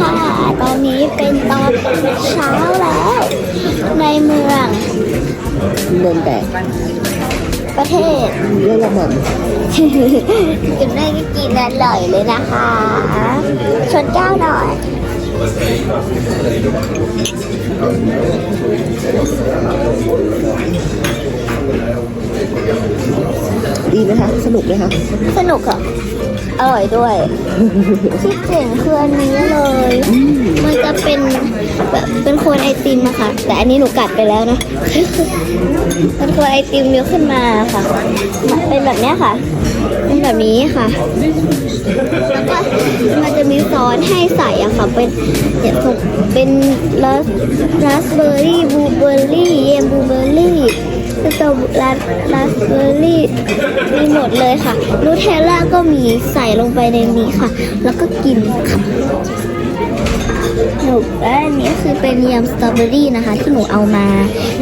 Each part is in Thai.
ค่ะ ตอนนี้เป็นตอนเช้าแล้ว ในเมืองเดินแบกประเทศเรื่องละมันคุณแม่ก็กินอร่อยเลยนะคะชนแก้วหน่อยดีไหมคะ สนุกไหมคะ สนุกอะ อร่อยด้วยที่เจ๋งคืออันนี้เลยมันจะเป็น แบบเป็นโคนไอติมอะค่ะ แต่อันนี้หนูกัดไปแล้วนะเป็นโคนไอติมเนื้อขึ้นมาค่ะ เป็นแบบนี้ค่ะ เป็นแบบนี้ค่ะ แล้วก็มันจะมีซอสให้ใส่อะค่ะ เป็นเนี่ยส่งเป็นราสราสเบอร์รี่บลูเบอร์รี่เยมบลูเบอร์รี่สตรอราราสเบอร์รี่มีหมดเลยค่ะนูเทลล่าก็มีใส่ลงไปในนี้ค่ะ แล้วก็กินค่ะ หนูและอันนี้คือเป็นยำสตรอเบอรี่นะคะ ที่หนูเอามา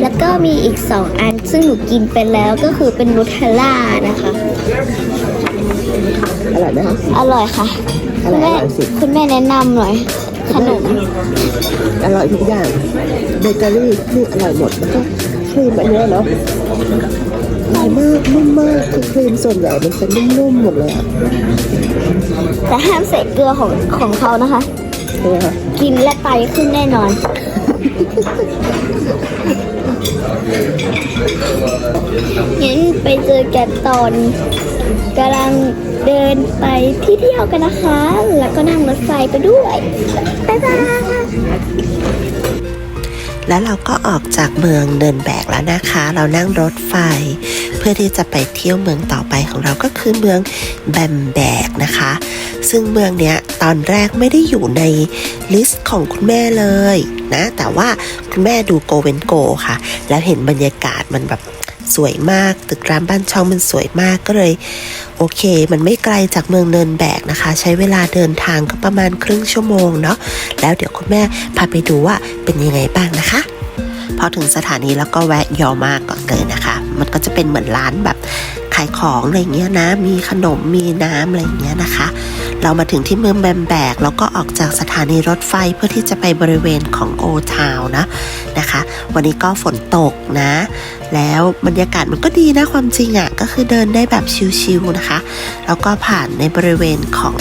แล้วก็มีอีกสองอันซึ่งหนูกินไปแล้วก็คือเป็นนูเทลล่านะคะ อร่อยไหมคะ อร่อยค่ะอคุณร่อยแม่อร่อยสิ คุณแม่แนะนำหน่อย ขนมอร่อยทุกอย่างเบเกอรี่นี่อร่อยหมดแล้วก็ครีมอันเนี้ยเนาะอร่อยมากนุ่มมากคือครีมส่วนใหญ่มันจะนุ่มๆหมดเลยอะแต่ห้ามใส่เกลือของของเขานะคะ ใช่ะกินและไตขึ้นแน่นอน งั้นไปเจอกันตอนกำลังเดินไปที่เที่ยวกันนะคะ แล้วก็นั่งรถไฟไปด้วย บ๊ายบาย แล้วเราก็ออกจากเมืองเดินแบกแล้วนะคะ เรานั่งรถไฟ เพื่อที่จะไปเที่ยวเมืองต่อไปของเราก็คือเมืองแบมแบกนะคะ ซึ่งเมืองเนี้ยตอนแรกไม่ได้อยู่ในลิสต์ของคุณแม่เลยนะ แต่ว่าคุณแม่ดูโกเวนโกค่ะ แล้วเห็นบรรยากาศมันแบบ สวยมาก ตึกรามบ้านช่องมันสวยมากก็เลย โอเค มันไม่ไกลจากเมืองเนินแบกนะคะ ใช้เวลาเดินทางก็ประมาณครึ่งชั่วโมงเนาะแล้วเดี๋ยวคุณแม่พาไปดูว่าเป็นยังไงบ้างนะคะพอถึงสถานีแล้วก็แวะยอมาก่อนเลยนะคะ มันก็จะเป็นเหมือนร้านแบบขายของอะไรเงี้ยนะ มีขนม มีน้ำอะไรเงี้ยนะคะ เรามาถึงที่เมืองแบมแบก แล้วก็ออกจากสถานีรถไฟเพื่อที่จะไปบริเวณของโอทาวนะ นะคะ วันนี้ก็ฝนตกนะ แล้วบรรยากาศมันก็ดีนะความจริงอะ่ะก็คือเดินได้แบบชิลๆนะคะ แล้วก็ผ่านในบริเวณของ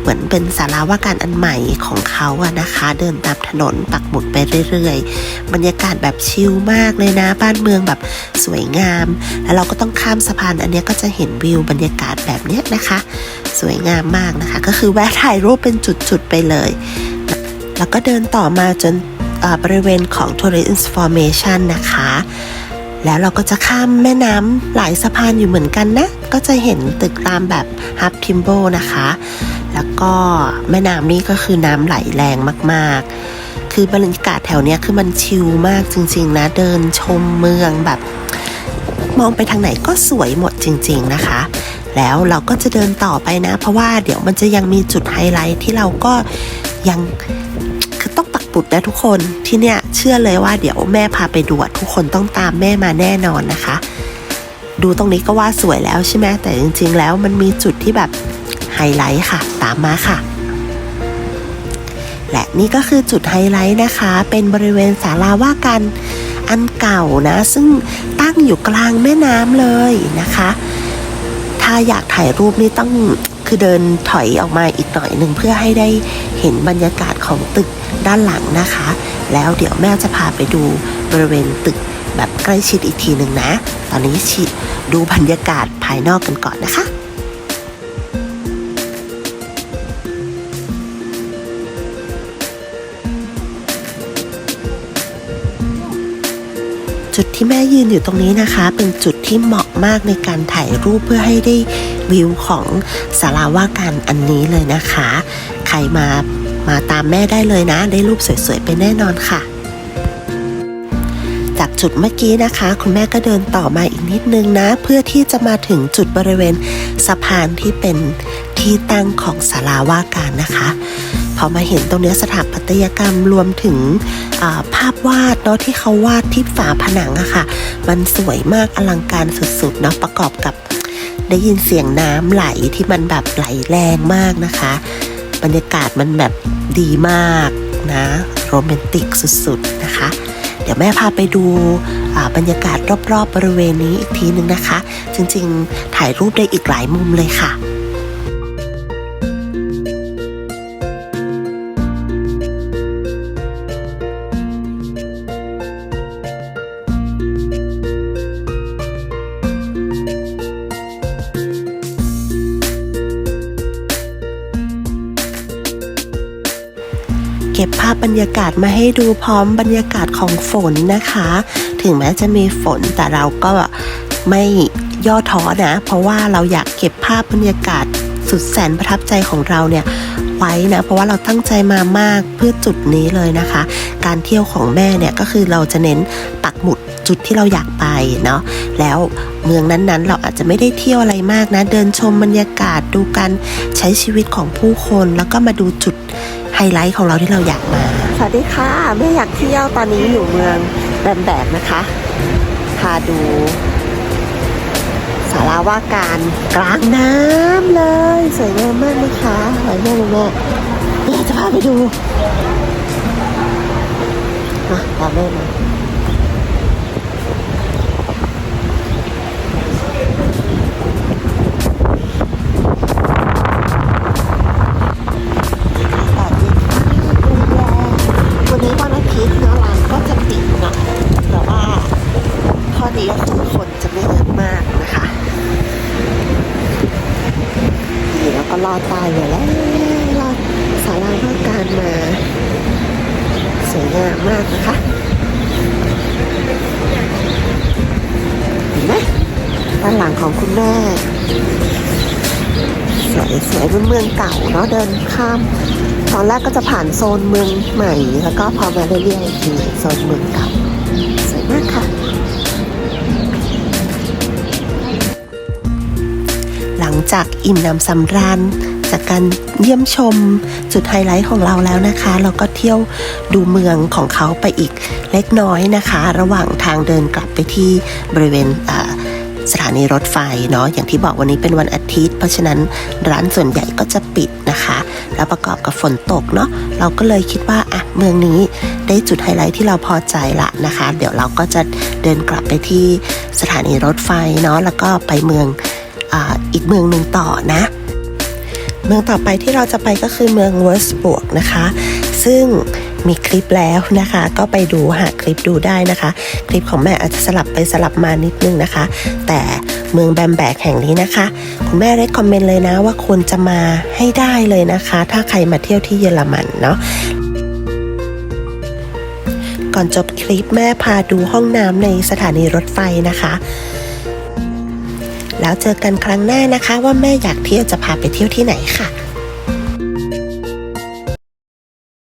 เหมือนเป็นศาลาว่าการอันใหม่ของเขาอะนะคะ เดินตามถนนปักหมุดไปเรื่อยๆ บรรยากาศแบบชิลมากเลยนะ บ้านเมืองแบบสวยงาม แล้วเราก็ต้องข้ามสะพานอันนี้ก็จะเห็นวิวบรรยากาศแบบเนี้ยนะคะ สวยงามมากนะคะ ก็คือแวะถ่ายรูปเป็นจุดๆไปเลย แล้วก็เดินต่อมาจน บริเวณของ Tourist Information นะคะ แล้วเราก็จะข้ามแม่น้ำหลายสะพานอยู่เหมือนกันนะ ก็จะเห็นตึกรามแบบฮับทิมโบนะคะ แล้วก็แม่น้ำนี่ก็คือน้ำไหลแรงมากๆ คือบรรยากาศแถวเนี้ยคือมันชิลมากจริงๆนะ เดินชมเมืองแบบ มองไปทางไหนก็สวยหมดจริง ๆนะคะแล้วเราก็จะเดินต่อไปนะ เพราะว่าเดี๋ยวมันจะยังมีจุดไฮไลท์ที่เราก็ยัง ปักปุดนะทุกคนที่เนี่ยเชื่อเลยว่าเดี๋ยวแม่พาไปดูอะทุกคนต้องตามแม่มาแน่นอนนะคะ ดูตรงนี้ก็ว่าสวยแล้วใช่ไหมแต่จริง ๆ แล้วมันมีจุดที่แบบไฮไลท์ค่ะ ตามมาค่ะ และนี่ก็คือจุดไฮไลท์นะคะ เป็นบริเวณศาลาว่าการอันเก่านะ ซึ่งตั้งอยู่กลางแม่น้ำเลยนะคะ ถ้าอยากถ่ายรูปนี่ต้องคือเดินถอยออกมาอีกหน่อยหนึ่งเพื่อให้ได้ เห็นบรรยากาศของตึกด้านหลังนะคะ แล้วเดี๋ยวแม่จะพาไปดูบริเวณตึกแบบใกล้ชิดอีกทีหนึ่งนะ ตอนนี้ชิดูบรรยากาศภายนอกกันก่อนนะคะจุดที่แม่ยืนอยู่ตรงนี้นะคะ เป็นจุดที่เหมาะมากในการถ่ายรูปเพื่อให้ได้วิวของศาลาว่าการอันนี้เลยนะคะ ใครมามาตามแม่ได้เลยนะ ได้รูปสวยๆไปแน่นอนค่ะ จากจุดเมื่อกี้นะคะ คุณแม่ก็เดินต่อมาอีกนิดนึงนะ เพื่อที่จะมาถึงจุดบริเวณสะพานที่เป็นที่ตั้งของศาลาว่าการนะคะพอมาเห็นตรงเนี้ยสถาปัตยกรรมรวมถึงาภาพวาดเนาะที่เขาวาดที่ฝาผนังอะค่ะ มันสวยมากอลังการสุดๆเนาะประกอบกับได้ยินเสียงน้ำไหลที่มันแบบไหลแรงมากนะคะ บรรยากาศมันแบบดีมากนะโรแมนติกสุดๆนะคะ เดี๋ยวแม่พาไปดูบรรยากาศรอบๆบริเวณนี้อีกทีนึงนะคะ จริงๆ ถ่ายรูปได้อีกหลายมุมเลยค่ะ ก็บภาพบรรยากาศมาให้ดูพร้อมบรรยากาศของฝนนะคะ ถึงแม้จะมีฝนแต่เราก็ไม่ย่อท้อนะ เพราะว่าเราอยากเก็บภาพบรรยากาศสุดแสนประทับใจของเราเนี่ยไว้นะเพราะว่าเราตั้งใจมามากเพื่อจุดนี้เลยนะคะ การเที่ยวของแม่เนี่ยก็คือเราจะเน้นปักหมุดจุดที่เราอยากไปเนาะแล้วเมืองนั้นๆ เราอาจจะไม่ได้เที่ยวอะไรมากนะ เดินชมบรรยากาศดูการใช้ชีวิตของผู้คนแล้วก็มาดูจุด ไฮไลท์ของเราที่เราอยากมา สวัสดีค่ะแม่อยากเที่ยวตอนนี้อยู่เมืองแบมแบกนะคะ พาดูสาราว่าการกลางน้ำเลย สวยงามมากนะคะสวยมากเลยแม่เดี๋ยวจะพาไปดูมาตามแม่มาาราว่าการมาสวยงามมากนะคะเห็นไหมด้านหลังของคุณแม่สวยสวยเป็นเมืองเก่าเนาะเดินข้าม ตอนแรกก็จะผ่านโซนเมืองใหม่ แล้วก็พอมาเรื่อยๆคือโซนเมืองเก่าสวยมากค่ะ หลังจากอิ่มหนำสำราญ จากการเยี่ยมชมจุดไฮไลท์ของเราแล้วนะคะ เราก็เที่ยวดูเมืองของเขาไปอีกเล็กน้อยนะคะ ระหว่างทางเดินกลับไปที่บริเวณสถานีรถไฟเนาะอย่างที่บอกวันนี้เป็นวันอาทิตย์ เพราะฉะนั้นร้านส่วนใหญ่ก็จะปิดนะคะ แล้วประกอบกับฝนตกเนาะเราก็เลยคิดว่าอะเมืองนี้ได้จุดไฮไลท์ที่เราพอใจละนะคะ เดี๋ยวเราก็จะเดินกลับไปที่สถานีรถไฟเนาะแล้วก็ไปเมืองออีกเมืองหนึ่งต่อนะ เมืองต่อไปที่เราจะไปก็คือเมืองเวอร์สบวกนะคะ ซึ่งมีคลิปแล้วนะคะ ก็ไปดูหาคลิปดูได้นะคะ คลิปของแม่อาจจะสลับไปสลับมานิดนึงนะคะ แต่เมืองแบมแบกแห่งนี้นะคะ คุณแม่ได้คอมเมนต์เลยนะว่าควรจะมาให้ได้เลยนะคะ ถ้าใครมาเที่ยวที่เยอรมันเนาะก่อนจบคลิปแม่พาดูห้องน้ำในสถานีรถไฟนะคะ แล้วเจอกันครั้งหน้านะคะ ว่าแม่อยากเที่ยวจะพาไปเที่ยวที่ไหนค่ะ